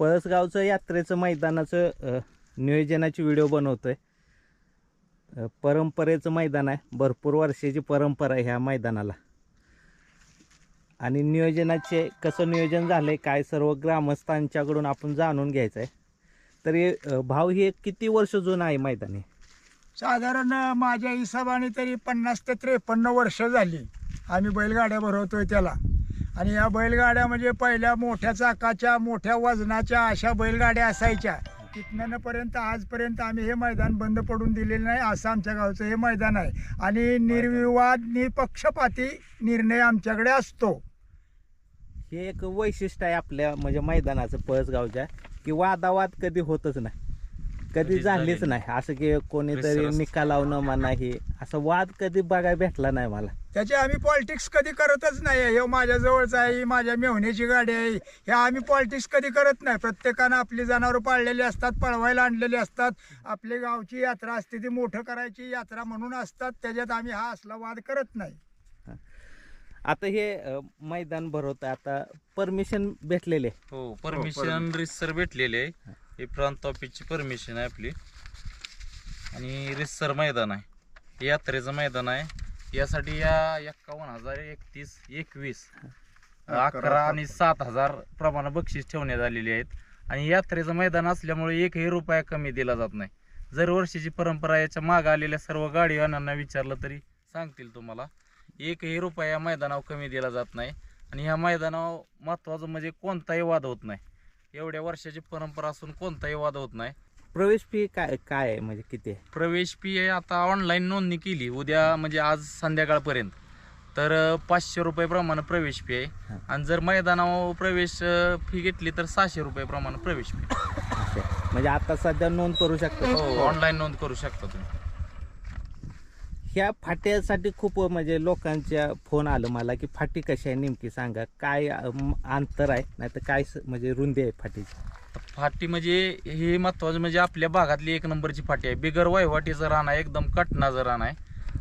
पळसगावचं यात्रेचं मैदानाचं नियोजनाची व्हिडिओ बनवतोय. आहे परंपरेचं मैदान आहे. भरपूर वर्षाची परंपरा आहे ह्या मैदानाला. आणि नियोजनाचे कसं नियोजन झालंय काय सर्व ग्रामस्थांच्याकडून आपण जाणून घ्यायचं आहे तरी भाव हे किती वर्ष जुनं आहे मैदान हे? साधारण माझ्या हिशोबाने तरी पन्नास ते त्रेपन्न वर्ष झाली. आम्ही बैलगाड्या भरवतोय त्याला. आणि या बैलगाड्या म्हणजे पहिल्या मोठ्या चाकाच्या मोठ्या वजनाच्या अशा बैलगाड्या असायच्या. तिथनं पर्यंत आजपर्यंत आम्ही हे मैदान बंद पडून दिलेलं नाही असं आमच्या गावचं हे मैदान आहे. आणि निर्विवाद निपक्षपाती निर्णय आमच्याकडे असतो. हे एक वैशिष्ट्य आहे आपल्या म्हणजे मैदानाचं पळसगावच्या की वादावाद कधी होतच नाही. कधी झालीच झाली नाही. असं की कोणीतरी. निकाल लावणं म्हणा हे. असं वाद कधी बघायला भेटला नाही मला. त्याचे आम्ही पॉलिटिक्स कधी करतच नाही हे माझ्या जवळचं आहे ही माझ्या मेहण्याची गाडी आहे. हे आम्ही पॉलिटिक्स कधी करत नाही. प्रत्येकानं आपली जनावरं पाळलेली असतात पळवायला आणलेली असतात. आपली गावची यात्रा असते ती मोठं करायची यात्रा म्हणून असतात. त्याच्यात आम्ही हा असला वाद करत नाही. आता हे अ, मैदान भरवतं आता परमिशन भेटलेले. हो परमिशन रिसर भेटलेली. आहे हे प्रांत ऑफिसची परमिशन आहे आपली. आणि रिसर मैदान आहे. हे यात्रेचं मैदान आहे यासाठी या एक्कावन्न हजार एकतीस एकवीस अकरा आणि सात हजार प्रमाणे बक्षीस ठेवण्यात आलेली आहेत. आणि यात्रेचं मैदान असल्यामुळे एकही रुपया कमी दिला जात नाही. जर वर्षीची परंपरा याच्या मागे आलेल्या सर्व गाडीवानांना विचारलं तरी सांगतील तुम्हाला. एकही रुपया या मैदानावर कमी दिला जात नाही. आणि ह्या मैदानावर महत्वाचं म्हणजे कोणताही वाद होत नाही. एवढ्या वर्षाची परंपरा असून कोणताही वाद होत नाही. प्रवेश फी काय काय आहे? म्हणजे किती आहे? प्रवेश फी आहे आता ऑनलाईन नोंदणी केली उद्या म्हणजे आज संध्याकाळपर्यंत. तर पाचशे रुपये प्रमाणे प्रवेश फी. आहे. आणि जर मैदानावर प्रवेश फी घेतली तर सहाशे रुपये प्रमाणे प्रवेश फी. म्हणजे आता सध्या नोंद करू शकतो हो ऑनलाईन नोंद करू शकता तुम्ही. ह्या फाट्यासाठी खूप म्हणजे लोकांच्या फोन आलं मला की फाटी कशी आहे नेमकी सांगा. काय अंतर आहे? नाही तर काय म्हणजे रुंदी आहे फाटीची? फाटी म्हणजे हे महत्वाचं म्हणजे आपल्या भागातली एक नंबरची फाटी आहे. बिगर वहिवाटीचं रान आहे एकदम कटणाचं रान आहे.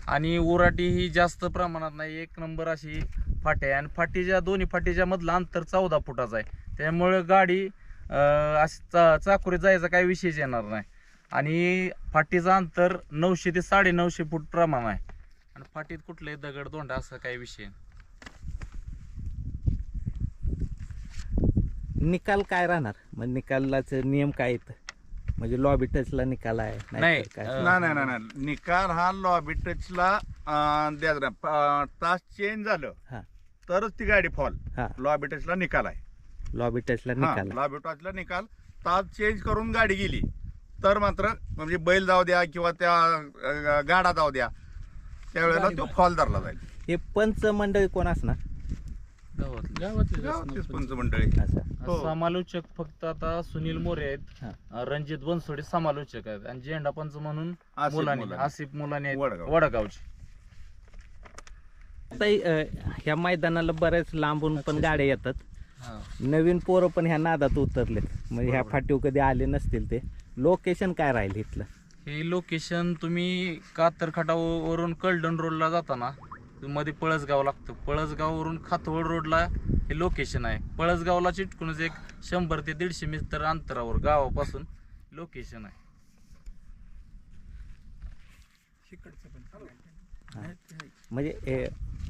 आणि उराटी ही जास्त प्रमाणात नाही एक नंबर अशी फाटी आहे. आणि फाटीच्या दोन्ही फाटीच्या मधलं अंतर चौदा फुटाचं आहे. त्यामुळे गाडी अशी चा चाकुरीत जायचा काही विषयच येणार नाही. आणि फाटीचं अंतर नऊशे ते साडे नऊशे फूट प्रमाण आहे. आणि फाटीत कुठलंही दगड दोंडा असा काही विषय निकाल काय राहणार? मग निकालाचे नियम काय आहेत? म्हणजे लॉबी टचला निकाल आहे नाही, नाहीतर काय? अं, नाही नाही नाही नाही. निकाल हा लॉबी टचला. प- तास चेंज झालं हा. तरच ती गाडी फॉल हा. लॉबी टचला निकाल आहे. लॉबी टचला हा, निकाल आहे. लॉबी टचला निकाल. तास चेंज करून गाडी गेली तर मात्र म्हणजे बैल जाऊ द्या किंवा त्या अं, गाडा जाऊ द्या त्यावेळेला तो फॉल धरला जाईल. हे पंच मंडळी कोण असणार? गावातली. गावातलीच पंचमंडळी. असं. हो. समालोचक फक्त आता सुनील मोरे आहेत. हा. अं, रणजित बनसोडे समालोचक आहेत. आणि झेंडा पंच म्हणून आसिफ मुलाने मुलानी. आसिफ मुलाने आहेत. वडगाव. वडगावचे. अं, ह्या मैदानाला बऱ्याच लांबून पण गाड्या येतात. नवीन पोरं पण ह्या नादात उतरलेत. म्हणजे ह्या. फाटीव कधी आले नसतील ते. लोकेशन काय राहील इथलं? हे लोकेशन तुम्ही कातरखाटावरून कलडण रोडला जाताना मध्ये पळसगाव लागतं. पळसगाववरून खातवड रोडला हे लोकेशन आहे. पळसगावला चिटकूनच एक शंभर ते दीडशे मीटर अंतरावर गावापासून लोकेशन आहे. म्हणजे हे,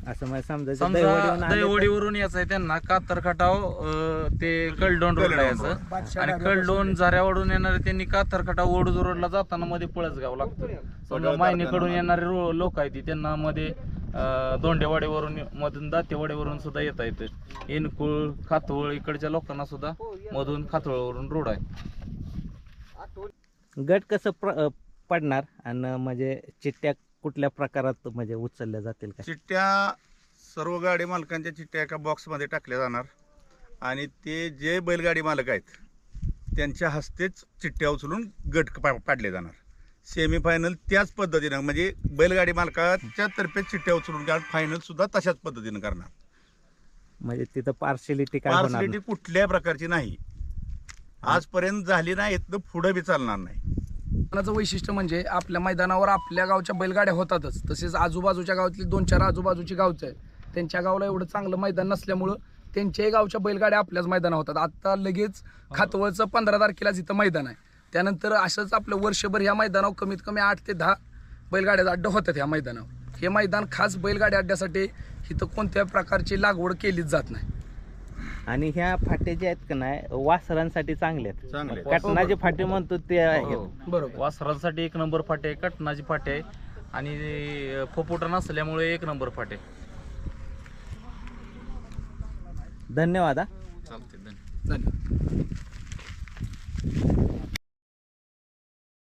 असं मला समजायचं समजा दैवडीहून आले तर- दैवडीवरून यायचं आहे त्यांना कातरखाटाव अं, ते कलडोन रोडला यायचं आणि कलडोन झऱ्यावरून येणारे त्यांनी कातरखाटाव ओडूज रोडला जाताना मध्ये पळसगाव लागतं. समजा मायनीकडून. येणारे लोक आहेत ती. त्यांना मध्ये दोंडेवाडीवरून मधून दातेवाडीवरून सुद्धा येता येतं. इनकुळ खातोळ इकडच्या लोकांना सुद्धा मधून खातोळवरून रोड आहे. गट कसं पडणार? आणि म्हणजे चिठ्ठ्या कुठल्या प्रकारात म्हणजे उचलल्या जातील का चिठ्ठ्या सर्व गाडी मालकांच्या चिठ्ठ्या एका बॉक्समध्ये टाकल्या जाणार. आणि ते जे बैलगाडी मालक आहेत त्यांच्या हस्तेच चिठ्ठ्या उचलून गट पा- पाडले जाणार. सेमीफायनल त्याच पद्धतीनं म्हणजे बैलगाडी मालकाच्या तर्फे चिठ्ठ्या उचलून कारण फायनल सुद्धा तशाच पद्धतीनं करणार. म्हणजे तिथं पार्शलिटी काय होणार पार्सलिटी कुठल्याही प्रकारची नाही. आजपर्यंत झाली नाही तर पुढे बी चालणार नाही. मैदानाचं वैशिष्ट्य म्हणजे आपल्या मैदानावर आपल्या गावच्या बैलगाड्या होतातच. तसेच आजूबाजूच्या गावातली दोन चार आजूबाजूची गावचं आहे त्यांच्या गावाला एवढं चांगलं मैदान नसल्यामुळं त्यांच्याही गावच्या बैलगाड्या आपल्याच मैदानावर होतात. आता लगेच खातवळचं पंधरा तारखेलाच इथं मैदान आहे. त्यानंतर असंच आपलं वर्षभर ह्या मैदानावर कमीत कमी आठ ते दहा बैलगाड्याचा अड्डा होतात ह्या मैदानावर. हे मैदान खास बैलगाड्या अड्ड्यासाठी इथं कोणत्या प्रकारची लागवड केलीच जात नाही. आणि ह्या फाटे जे आहेत का नाही वासरांसाठी चांगले आहेत. चांगले आहेत. कटनाचे फाटे म्हणतो ते हो. आहेत बरोबर. वासरांसाठी एक नंबर फाटे आहे कटनाची फाटे आहे. आणि फोपोटा नसल्यामुळे एक नंबर फाटे धन्यवाद हा. चालते धन्यवाद. धन्यवाद.